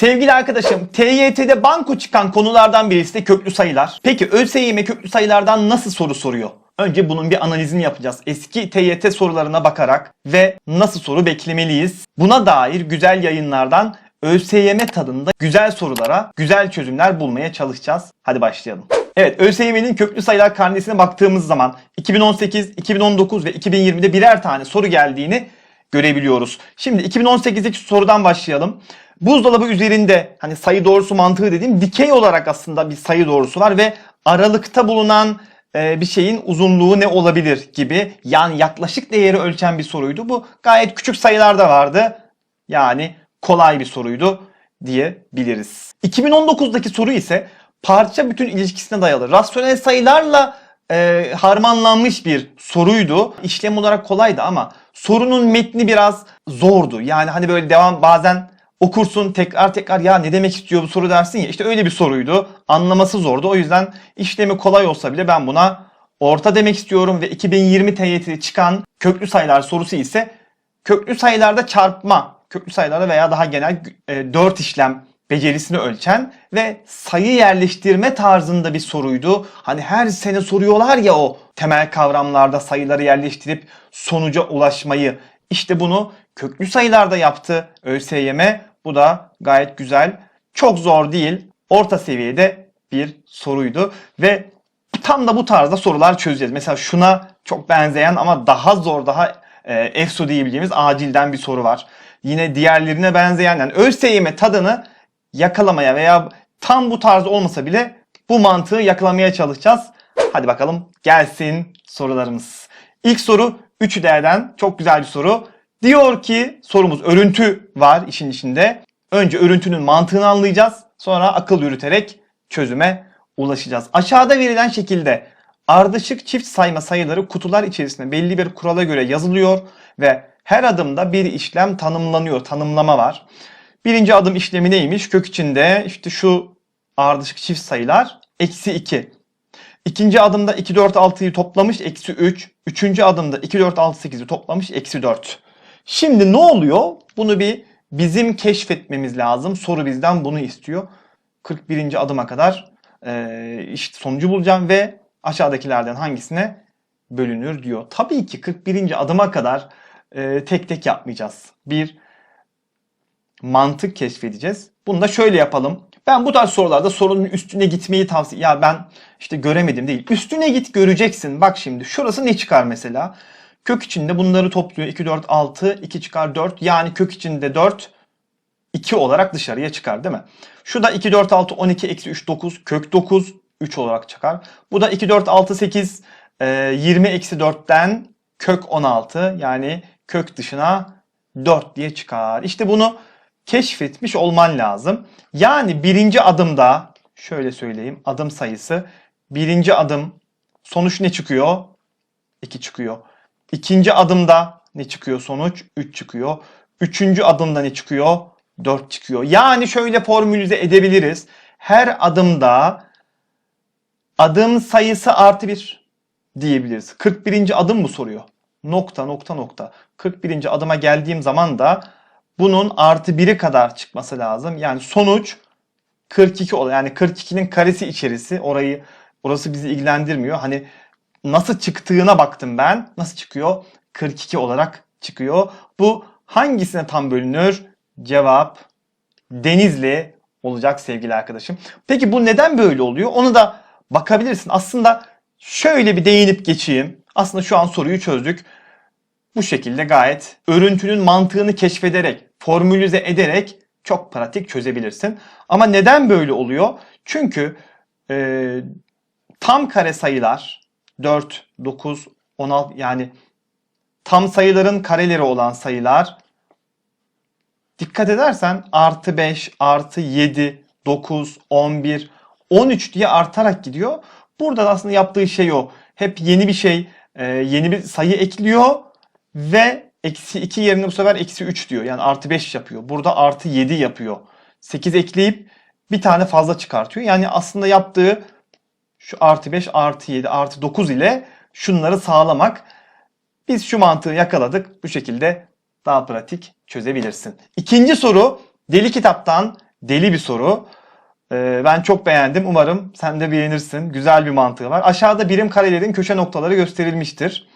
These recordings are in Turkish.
Sevgili arkadaşım, TYT'de banko çıkan konulardan birisi de köklü sayılar. Peki ÖSYM köklü sayılardan nasıl soru soruyor? Önce bunun bir analizini yapacağız. Eski TYT sorularına bakarak ve nasıl soru beklemeliyiz? Buna dair güzel yayınlardan ÖSYM tadında güzel sorulara güzel çözümler bulmaya çalışacağız. Hadi başlayalım. Evet, ÖSYM'nin köklü sayılar karnesine baktığımız zaman 2018, 2019 ve 2020'de birer tane soru geldiğini görebiliyoruz. Şimdi 2018'deki sorudan başlayalım. Buzdolabı üzerinde hani sayı doğrusu mantığı dediğim dikey olarak aslında bir sayı doğrusu var ve aralıkta bulunan e, bir şeyin uzunluğu ne olabilir gibi yani yaklaşık değeri ölçen bir soruydu. Bu gayet küçük sayılarda vardı. Yani kolay bir soruydu diyebiliriz. 2019'daki soru ise parça bütün ilişkisine dayalı. Rasyonel sayılarla e, harmanlanmış bir soruydu. İşlem olarak kolaydı ama sorunun metni biraz zordu. Yani hani böyle devam bazen okursun tekrar tekrar ya ne demek istiyor bu soru dersin ya işte öyle bir soruydu. Anlaması zordu. O yüzden işlemi kolay olsa bile ben buna orta demek istiyorum ve 2020 TYT'de çıkan köklü sayılar sorusu ise köklü sayılarda çarpma, köklü sayılarda veya daha genel e, 4 işlem becerisini ölçen ve sayı yerleştirme tarzında bir soruydu. Hani her sene soruyorlar ya o temel kavramlarda sayıları yerleştirip sonuca ulaşmayı. İşte bunu köklü sayılarda yaptı ÖSYM. Bu da gayet güzel. Çok zor değil. Orta seviyede bir soruydu ve tam da bu tarzda sorular çözeceğiz. Mesela şuna çok benzeyen ama daha zor, daha e, EFSO diyebileceğimiz acilden bir soru var. Yine diğerlerine benzeyen yani ÖSYM tadını yakalamaya veya tam bu tarz olmasa bile bu mantığı yakalamaya çalışacağız. Hadi bakalım gelsin sorularımız. İlk soru 3 değerden çok güzel bir soru. Diyor ki sorumuz örüntü var işin içinde. Önce örüntünün mantığını anlayacağız. Sonra akıl yürüterek çözüme ulaşacağız. Aşağıda verilen şekilde ardışık çift sayma sayıları kutular içerisinde belli bir kurala göre yazılıyor ve her adımda bir işlem tanımlanıyor. Tanımlama var. Birinci adım işlemi neymiş? Kök içinde işte şu ardışık çift sayılar eksi 2. İkinci adımda 2, 4, 6'yı toplamış eksi 3. Üçüncü adımda 2, 4, 6, 8'i toplamış eksi 4. Şimdi ne oluyor? Bunu bir bizim keşfetmemiz lazım. Soru bizden bunu istiyor. 41. adıma kadar e, işte sonucu bulacağım ve aşağıdakilerden hangisine bölünür diyor. Tabii ki 41. adıma kadar e, tek tek yapmayacağız. Bir mantık keşfedeceğiz. Bunu da şöyle yapalım. Ben bu tarz sorularda sorunun üstüne gitmeyi tavsiye... Ya ben işte göremedim değil. Üstüne git göreceksin. Bak şimdi şurası ne çıkar mesela? Kök içinde bunları topluyor. 2, 4, 6, 2 çıkar 4. Yani kök içinde 4, 2 olarak dışarıya çıkar değil mi? Şu da 2, 4, 6, 12, eksi 3, 9. Kök 9, 3 olarak çıkar. Bu da 2, 4, 6, 8, e, 20, eksi 4'ten kök 16. Yani kök dışına 4 diye çıkar. İşte bunu keşfetmiş olman lazım. Yani birinci adımda şöyle söyleyeyim adım sayısı birinci adım sonuç ne çıkıyor? 2 çıkıyor. İkinci adımda ne çıkıyor sonuç? 3 çıkıyor. Üçüncü adımda ne çıkıyor? 4 çıkıyor. Yani şöyle formülize edebiliriz. Her adımda adım sayısı artı 1 diyebiliriz. 41. adım mı soruyor? Nokta nokta nokta. 41. adıma geldiğim zaman da bunun artı 1'i kadar çıkması lazım. Yani sonuç 42 oluyor. Yani 42'nin karesi içerisi. Orayı orası bizi ilgilendirmiyor. Hani nasıl çıktığına baktım ben. Nasıl çıkıyor? 42 olarak çıkıyor. Bu hangisine tam bölünür? Cevap Denizli olacak sevgili arkadaşım. Peki bu neden böyle oluyor? Onu da bakabilirsin. Aslında şöyle bir değinip geçeyim. Aslında şu an soruyu çözdük. Bu şekilde gayet örüntünün mantığını keşfederek, formülize ederek çok pratik çözebilirsin. Ama neden böyle oluyor? Çünkü e, tam kare sayılar 4, 9, 16 yani tam sayıların kareleri olan sayılar dikkat edersen artı 5, artı 7, 9, 11, 13 diye artarak gidiyor. Burada da aslında yaptığı şey o. Hep yeni bir şey, e, yeni bir sayı ekliyor ve eksi 2 yerine bu sefer eksi 3 diyor. Yani artı 5 yapıyor. Burada artı 7 yapıyor. 8 ekleyip bir tane fazla çıkartıyor. Yani aslında yaptığı şu artı 5 artı 7 artı 9 ile şunları sağlamak. Biz şu mantığı yakaladık. Bu şekilde daha pratik çözebilirsin. İkinci soru deli kitaptan Deli bir soru. Ee, ben çok beğendim. Umarım sen de beğenirsin. Güzel bir mantığı var. Aşağıda birim karelerin köşe noktaları gösterilmiştir.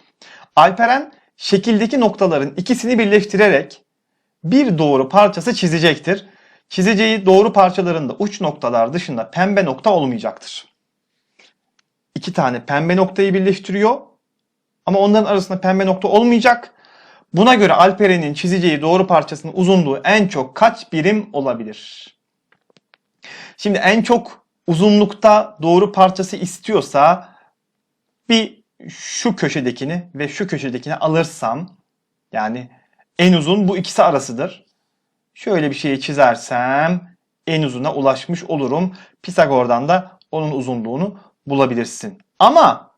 Alperen şekildeki noktaların ikisini birleştirerek bir doğru parçası çizecektir. Çizeceği doğru parçalarında uç noktalar dışında pembe nokta olmayacaktır. İki tane pembe noktayı birleştiriyor ama onların arasında pembe nokta olmayacak. Buna göre Alperen'in çizeceği doğru parçasının uzunluğu en çok kaç birim olabilir? Şimdi en çok uzunlukta doğru parçası istiyorsa bir şu köşedekini ve şu köşedekini alırsam yani en uzun bu ikisi arasıdır. Şöyle bir şeyi çizersem en uzuna ulaşmış olurum. Pisagor'dan da onun uzunluğunu bulabilirsin. Ama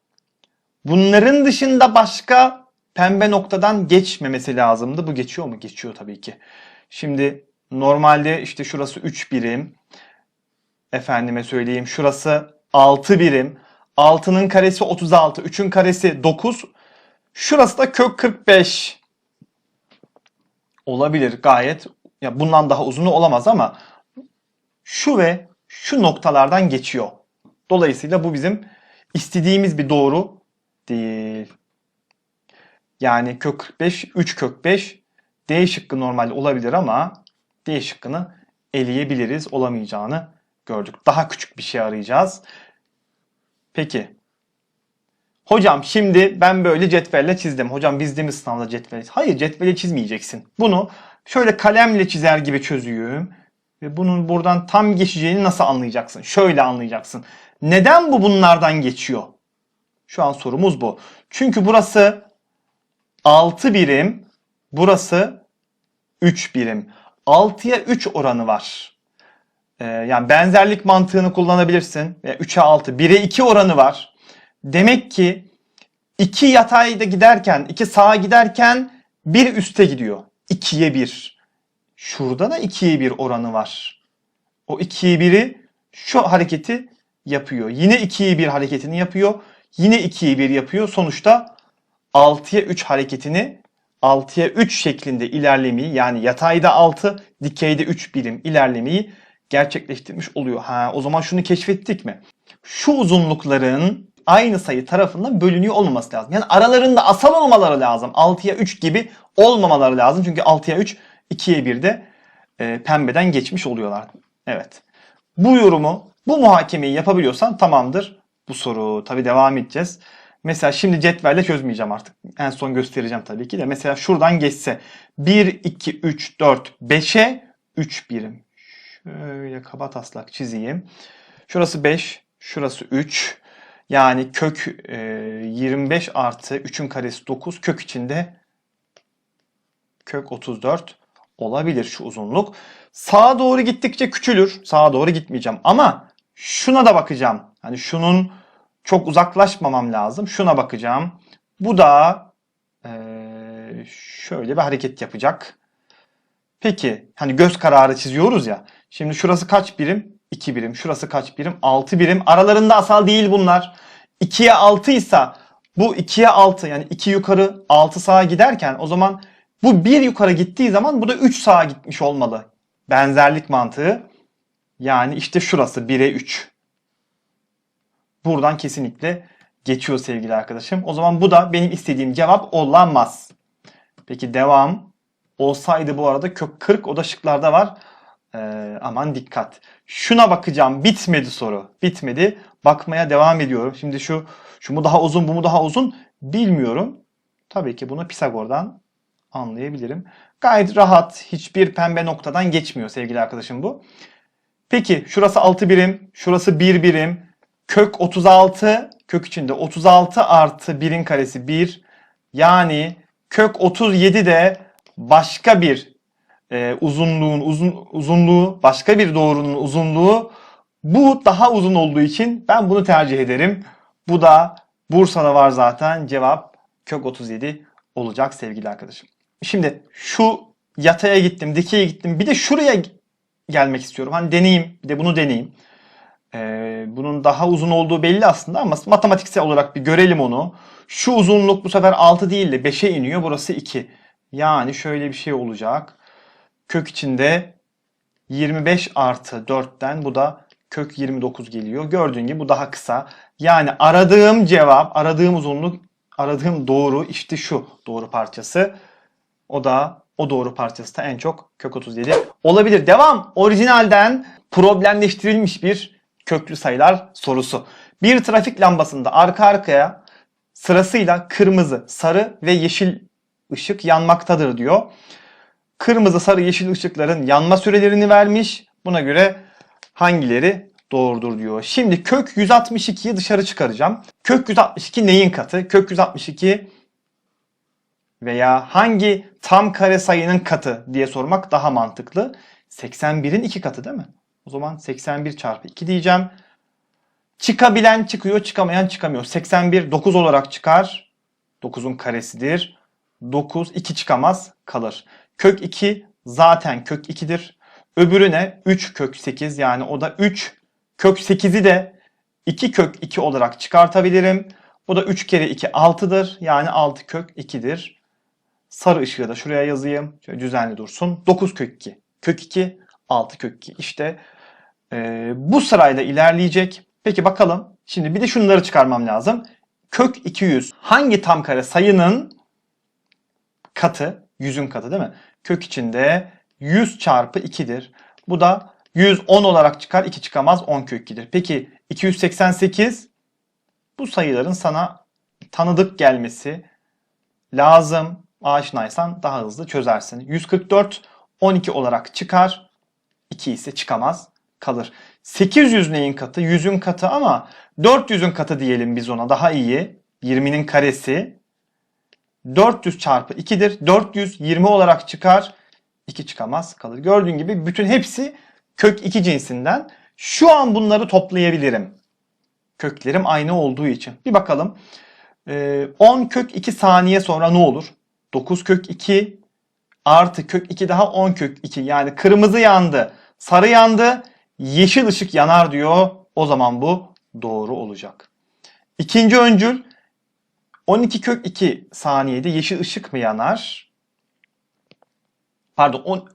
bunların dışında başka pembe noktadan geçmemesi lazımdı. Bu geçiyor mu? Geçiyor tabii ki. Şimdi normalde işte şurası 3 birim. Efendime söyleyeyim şurası 6 birim. 6'nın karesi 36. 3'ün karesi 9. Şurası da kök 45. Olabilir gayet. Ya bundan daha uzunu olamaz ama şu ve şu noktalardan geçiyor. Dolayısıyla bu bizim istediğimiz bir doğru değil. Yani kök 45, 3 kök 5 D şıkkı normalde olabilir ama D şıkkını eleyebiliriz. Olamayacağını gördük. Daha küçük bir şey arayacağız. Peki. Hocam şimdi ben böyle cetvelle çizdim. Hocam bizde mi sınavda cetvel? Hayır cetvelle çizmeyeceksin. Bunu şöyle kalemle çizer gibi çözüyorum. Ve bunun buradan tam geçeceğini nasıl anlayacaksın? Şöyle anlayacaksın. Neden bu bunlardan geçiyor? Şu an sorumuz bu. Çünkü burası 6 birim, burası 3 birim. 6'ya 3 oranı var. Ee, yani benzerlik mantığını kullanabilirsin. 3'e 6, 1'e 2 oranı var. Demek ki 2 yatayda giderken, 2 sağa giderken 1 üste gidiyor. 2'ye 1. Şurada da 2'ye 1 oranı var. O 2'ye 1'i şu hareketi yapıyor. Yine 2'ye 1 hareketini yapıyor. Yine 2'ye 1 yapıyor. Sonuçta 6'ya 3 hareketini 6'ya 3 şeklinde ilerlemeyi yani yatayda 6, dikeyde 3 birim ilerlemeyi gerçekleştirmiş oluyor. Ha, o zaman şunu keşfettik mi? Şu uzunlukların aynı sayı tarafından bölünüyor olmaması lazım. Yani aralarında asal olmaları lazım. 6'ya 3 gibi olmamaları lazım. Çünkü 6'ya 3, 2'ye 1'de e, pembeden geçmiş oluyorlar. Evet. Bu yorumu, bu muhakemeyi yapabiliyorsan tamamdır bu soru. Tabi devam edeceğiz. Mesela şimdi cetvelle çözmeyeceğim artık. En son göstereceğim tabii ki de. Mesela şuradan geçse 1, 2, 3, 4, 5'e 3 birim. Şöyle kaba taslak çizeyim. Şurası 5, şurası 3. Yani kök e, 25 artı 3'ün karesi 9. Kök içinde kök 34 olabilir şu uzunluk. Sağa doğru gittikçe küçülür. Sağa doğru gitmeyeceğim. Ama şuna da bakacağım. Hani şunun çok uzaklaşmamam lazım. Şuna bakacağım. Bu da e, şöyle bir hareket yapacak. Peki hani göz kararı çiziyoruz ya. Şimdi şurası kaç birim? 2 birim. Şurası kaç birim? 6 birim. Aralarında asal değil bunlar. 2'ye 6 ise bu 2'ye 6 yani 2 yukarı 6 sağa giderken o zaman bu 1 yukarı gittiği zaman bu da 3 sağa gitmiş olmalı. Benzerlik mantığı. Yani işte şurası 1'e 3. Buradan kesinlikle geçiyor sevgili arkadaşım. O zaman bu da benim istediğim cevap olamaz. Peki devam. Olsaydı bu arada kök 40 o da şıklarda var. Ee, aman dikkat. Şuna bakacağım. Bitmedi soru. Bitmedi. Bakmaya devam ediyorum. Şimdi şu şu mu daha uzun bu mu daha uzun bilmiyorum. Tabii ki bunu Pisagor'dan anlayabilirim. Gayet rahat. Hiçbir pembe noktadan geçmiyor sevgili arkadaşım bu. Peki şurası 6 birim. Şurası 1 birim. Kök 36 kök içinde 36 artı 1'in karesi 1. Yani kök 37 de başka bir e, uzunluğun uzun uzunluğu başka bir doğrunun uzunluğu bu daha uzun olduğu için ben bunu tercih ederim. Bu da Bursa'da var zaten cevap kök 37 olacak sevgili arkadaşım. Şimdi şu yataya gittim, dikeye gittim. Bir de şuraya gelmek istiyorum. Hani deneyeyim, bir de bunu deneyeyim. Ee, bunun daha uzun olduğu belli aslında ama matematiksel olarak bir görelim onu. Şu uzunluk bu sefer 6 değil de 5'e iniyor. Burası 2. Yani şöyle bir şey olacak. Kök içinde 25 artı 4'ten bu da kök 29 geliyor. Gördüğün gibi bu daha kısa. Yani aradığım cevap, aradığım uzunluk, aradığım doğru işte şu doğru parçası. O da o doğru parçası da en çok kök 37 olabilir. Devam. Orijinalden problemleştirilmiş bir köklü sayılar sorusu. Bir trafik lambasında arka arkaya sırasıyla kırmızı, sarı ve yeşil ışık yanmaktadır diyor. Kırmızı, sarı, yeşil ışıkların yanma sürelerini vermiş. Buna göre hangileri doğrudur diyor. Şimdi kök 162'yi dışarı çıkaracağım. Kök 162 neyin katı? Kök 162 veya hangi tam kare sayının katı diye sormak daha mantıklı. 81'in 2 katı değil mi? O zaman 81 çarpı 2 diyeceğim. Çıkabilen çıkıyor, çıkamayan çıkamıyor. 81 9 olarak çıkar. 9'un karesidir. 9 2 çıkamaz kalır. Kök 2 zaten kök 2'dir. Öbürü ne? 3 kök 8 yani o da 3 kök 8'i de 2 kök 2 olarak çıkartabilirim. Bu da 3 kere 2 6'dır. Yani 6 kök 2'dir. Sarı ışığı da şuraya yazayım. Şöyle düzenli dursun. 9 kök 2. Kök 2, 6 kök 2. İşte e, bu sırayla ilerleyecek. Peki bakalım. Şimdi bir de şunları çıkarmam lazım. Kök 200 hangi tam kare sayının katı? 100'ün katı değil mi? Kök içinde 100 çarpı 2'dir. Bu da 110 olarak çıkar. 2 çıkamaz. 10 kök 2'dir. Peki 288 bu sayıların sana tanıdık gelmesi lazım. Aşinaysan daha hızlı çözersin. 144 12 olarak çıkar. 2 ise çıkamaz kalır. 800 neyin katı? 100'ün katı ama 400'ün katı diyelim biz ona daha iyi. 20'nin karesi 400 çarpı 2'dir. 420 olarak çıkar. 2 çıkamaz kalır. Gördüğün gibi bütün hepsi kök 2 cinsinden. Şu an bunları toplayabilirim. Köklerim aynı olduğu için. Bir bakalım. Ee, 10 kök 2 saniye sonra ne olur? 9 kök 2 artı kök 2 daha 10 kök 2. Yani kırmızı yandı, sarı yandı, yeşil ışık yanar diyor. O zaman bu doğru olacak. İkinci öncül 12 kök 2 saniyede yeşil ışık mı yanar? Pardon 10,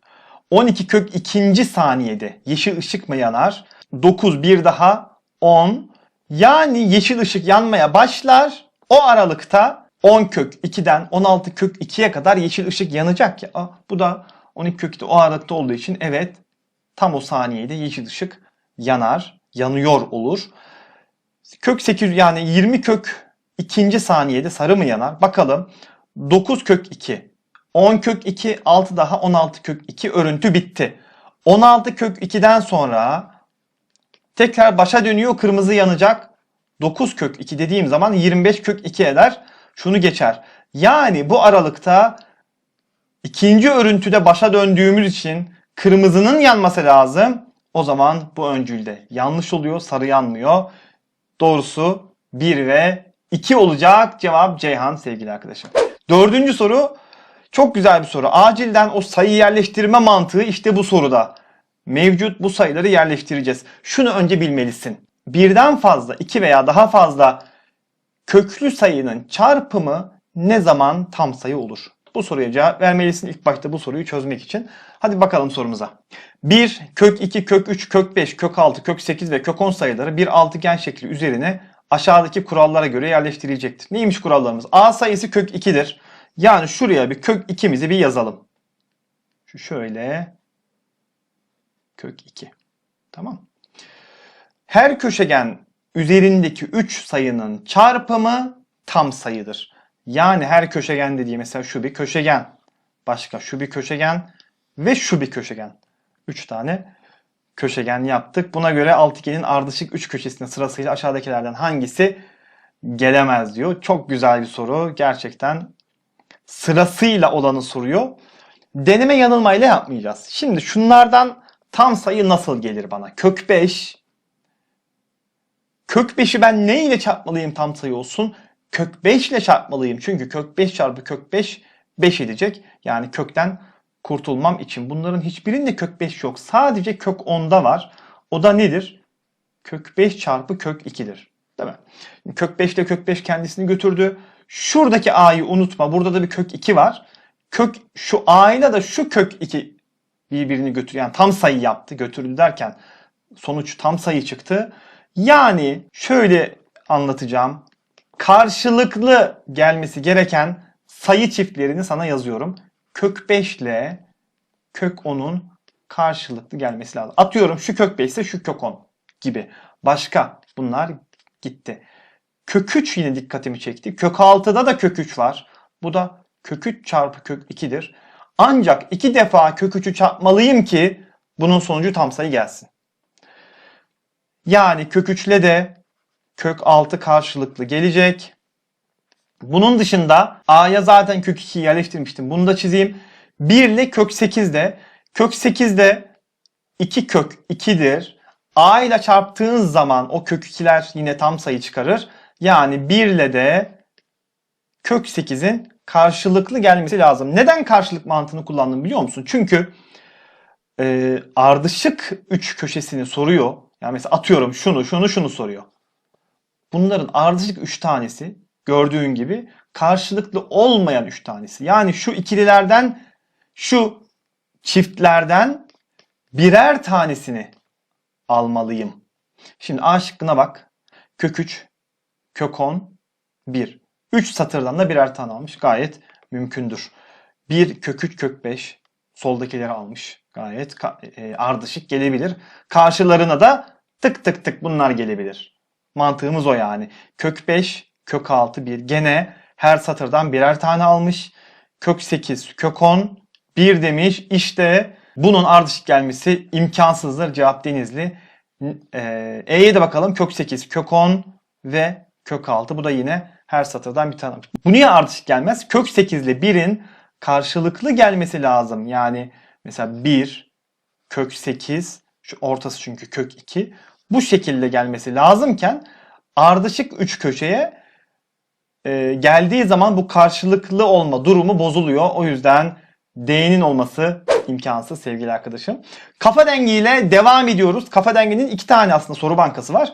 12 kök 2. saniyede yeşil ışık mı yanar? 9 bir daha 10. Yani yeşil ışık yanmaya başlar. O aralıkta 10 kök 2'den 16 kök 2'ye kadar yeşil ışık yanacak ya. Aa, bu da 12 kök 2 o aralıkta olduğu için evet tam o saniyede yeşil ışık yanar, yanıyor olur. Kök 8 yani 20 kök 2. saniyede sarı mı yanar? Bakalım. 9 kök 2, 10 kök 2, 6 daha 16 kök 2 örüntü bitti. 16 kök 2'den sonra tekrar başa dönüyor kırmızı yanacak. 9 kök 2 dediğim zaman 25 kök 2 eder. Şunu geçer. Yani bu aralıkta ikinci örüntüde başa döndüğümüz için kırmızının yanması lazım. O zaman bu öncülde yanlış oluyor. Sarı yanmıyor. Doğrusu 1 ve 2 olacak. Cevap Ceyhan sevgili arkadaşım. Dördüncü soru çok güzel bir soru. Acilden o sayı yerleştirme mantığı işte bu soruda. Mevcut bu sayıları yerleştireceğiz. Şunu önce bilmelisin. Birden fazla, iki veya daha fazla köklü sayının çarpımı ne zaman tam sayı olur? Bu soruya cevap vermelisin ilk başta bu soruyu çözmek için. Hadi bakalım sorumuza. 1, kök 2, kök 3, kök 5, kök 6, kök 8 ve kök 10 sayıları bir altıgen şekli üzerine aşağıdaki kurallara göre yerleştirilecektir. Neymiş kurallarımız? A sayısı kök 2'dir. Yani şuraya bir kök 2'mizi bir yazalım. Şu şöyle kök 2. Tamam. Her köşegen üzerindeki 3 sayının çarpımı tam sayıdır. Yani her köşegen dediği mesela şu bir köşegen, başka şu bir köşegen ve şu bir köşegen. 3 tane köşegen yaptık. Buna göre altıgenin ardışık 3 köşesine sırasıyla aşağıdakilerden hangisi gelemez diyor. Çok güzel bir soru. Gerçekten sırasıyla olanı soruyor. Deneme yanılmayla yapmayacağız. Şimdi şunlardan tam sayı nasıl gelir bana? Kök 5. Kök 5'i ben ne ile çarpmalıyım tam sayı olsun? Kök 5 ile çarpmalıyım. Çünkü kök 5 çarpı kök 5 5 edecek. Yani kökten kurtulmam için bunların hiçbirinde kök 5 yok. Sadece kök 10'da var. O da nedir? Kök 5 çarpı kök 2'dir. Değil mi? Kök 5 ile kök 5 kendisini götürdü. Şuradaki a'yı unutma. Burada da bir kök 2 var. Kök şu a'yla da şu kök 2 birbirini götür yani tam sayı yaptı. Götürdü derken sonuç tam sayı çıktı. Yani şöyle anlatacağım. Karşılıklı gelmesi gereken sayı çiftlerini sana yazıyorum. Kök 5 ile kök 10'un karşılıklı gelmesi lazım. Atıyorum şu kök 5 ise şu kök 10 gibi. Başka bunlar gitti. Kök 3 yine dikkatimi çekti. Kök 6'da da kök 3 var. Bu da kök 3 çarpı kök 2'dir. Ancak iki defa kök 3'ü çarpmalıyım ki bunun sonucu tam sayı gelsin. Yani kök 3 ile de kök 6 karşılıklı gelecek. Bunun dışında A'ya zaten kök 2'yi yerleştirmiştim. Bunu da çizeyim. 1 ile kök 8 de kök 8 de 2 kök 2'dir. A ile çarptığın zaman o kök 2'ler yine tam sayı çıkarır. Yani 1 ile de kök 8'in karşılıklı gelmesi lazım. Neden karşılık mantığını kullandım biliyor musun? Çünkü e, ardışık 3 köşesini soruyor. Yani mesela atıyorum şunu, şunu, şunu soruyor. Bunların ardışık 3 tanesi gördüğün gibi karşılıklı olmayan 3 tanesi. Yani şu ikililerden şu çiftlerden birer tanesini almalıyım. Şimdi A şıkkına bak. Kök 3, kök 10, 1. 3 satırdan da birer tane almış. Gayet mümkündür. 1 kök 3 kök 5 soldakileri almış. Gayet e, ardışık gelebilir. Karşılarına da tık tık tık bunlar gelebilir. Mantığımız o yani. Kök 5, kök 6, 1. Gene her satırdan birer tane almış. Kök 8, kök 10, 1 demiş. İşte bunun ardışık gelmesi imkansızdır. Cevap Denizli. Ee, E'ye de bakalım. Kök 8, kök 10 ve kök 6. Bu da yine her satırdan bir tane. Bu niye ardışık gelmez? Kök 8 ile 1'in karşılıklı gelmesi lazım. Yani mesela 1, kök 8, şu ortası çünkü kök 2. Bu şekilde gelmesi lazımken ardışık 3 köşeye e, geldiği zaman bu karşılıklı olma durumu bozuluyor. O yüzden D'nin olması imkansız sevgili arkadaşım. Kafa dengiyle devam ediyoruz. Kafa denginin iki tane aslında soru bankası var.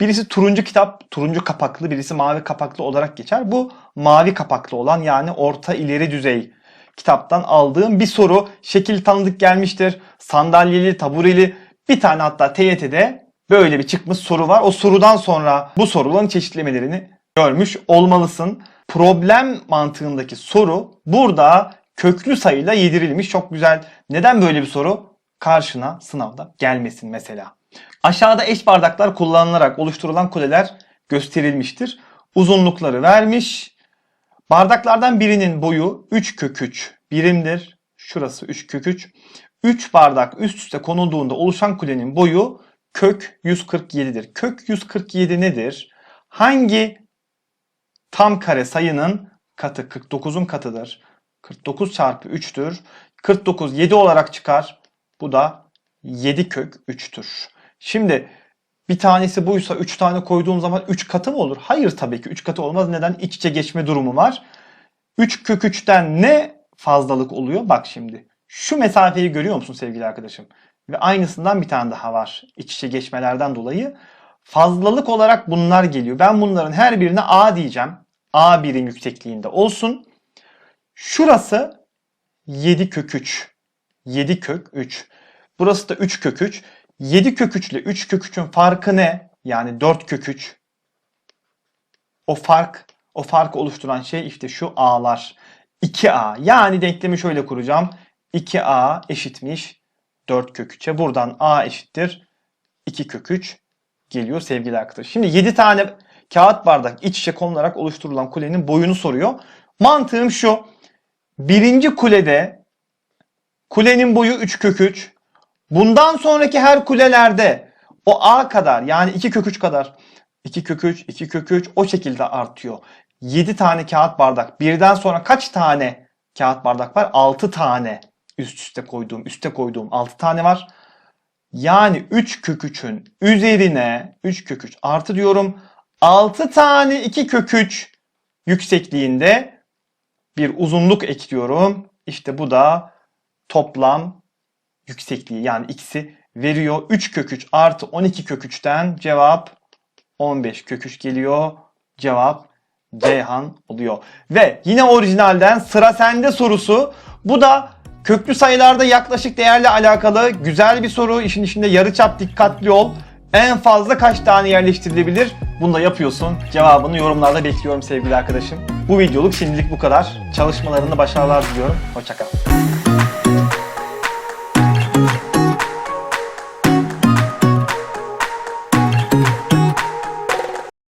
Birisi turuncu kitap, turuncu kapaklı, birisi mavi kapaklı olarak geçer. Bu mavi kapaklı olan yani orta ileri düzey kitaptan aldığım bir soru. Şekil tanıdık gelmiştir. Sandalyeli, tabureli bir tane hatta TYT'de böyle bir çıkmış soru var. O sorudan sonra bu soruların çeşitlemelerini görmüş olmalısın. Problem mantığındaki soru burada köklü sayıyla yedirilmiş. Çok güzel. Neden böyle bir soru? Karşına sınavda gelmesin mesela. Aşağıda eş bardaklar kullanılarak oluşturulan kuleler gösterilmiştir. Uzunlukları vermiş. Bardaklardan birinin boyu 3 kök 3 birimdir. Şurası 3 kök 3. 3 bardak üst üste konulduğunda oluşan kulenin boyu kök 147'dir. Kök 147 nedir? Hangi tam kare sayının katı 49'un katıdır? 49 çarpı 3'tür. 49 7 olarak çıkar. Bu da 7 kök 3'tür. Şimdi bir tanesi buysa 3 tane koyduğum zaman 3 katı mı olur? Hayır tabii ki 3 katı olmaz. Neden? İç içe geçme durumu var. 3 kök 3'ten ne fazlalık oluyor? Bak şimdi. Şu mesafeyi görüyor musun sevgili arkadaşım? Ve aynısından bir tane daha var. İç içe geçmelerden dolayı. Fazlalık olarak bunlar geliyor. Ben bunların her birine A diyeceğim. A birim yüksekliğinde olsun. Şurası 7 kök 3. 7 kök 3. Burası da 3 kök 3. 7 kök 3 ile 3 kök 3'ün farkı ne? Yani 4 kök 3. O fark, o farkı oluşturan şey işte şu a'lar. 2a. Yani denklemi şöyle kuracağım. 2a eşitmiş 4 kök 3'e. Buradan a eşittir 2 kök 3 geliyor sevgili arkadaşlar. Şimdi 7 tane kağıt bardak iç içe konularak oluşturulan kulenin boyunu soruyor. Mantığım şu. Birinci kulede kulenin boyu 3 kök 3. Bundan sonraki her kulelerde o A kadar yani 2 kök 3 kadar 2 kök 3, 2 kök 3 o şekilde artıyor. 7 tane kağıt bardak. Birden sonra kaç tane kağıt bardak var? 6 tane üst üste koyduğum, üste koyduğum 6 tane var. Yani 3 kök 3'ün üzerine 3 kök 3 artı diyorum. 6 tane 2 kök 3 yüksekliğinde bir uzunluk ekliyorum. İşte bu da toplam yüksekliği yani x'i veriyor. 3 kök 3 artı 12 kök 3'ten cevap 15 kök 3 geliyor. Cevap Ceyhan oluyor. Ve yine orijinalden sıra sende sorusu. Bu da Köklü sayılarda yaklaşık değerle alakalı güzel bir soru. İşin içinde yarıçap dikkatli ol. En fazla kaç tane yerleştirilebilir? Bunu da yapıyorsun. Cevabını yorumlarda bekliyorum sevgili arkadaşım. Bu videoluk şimdilik bu kadar. Çalışmalarında başarılar diliyorum. Hoşçakal.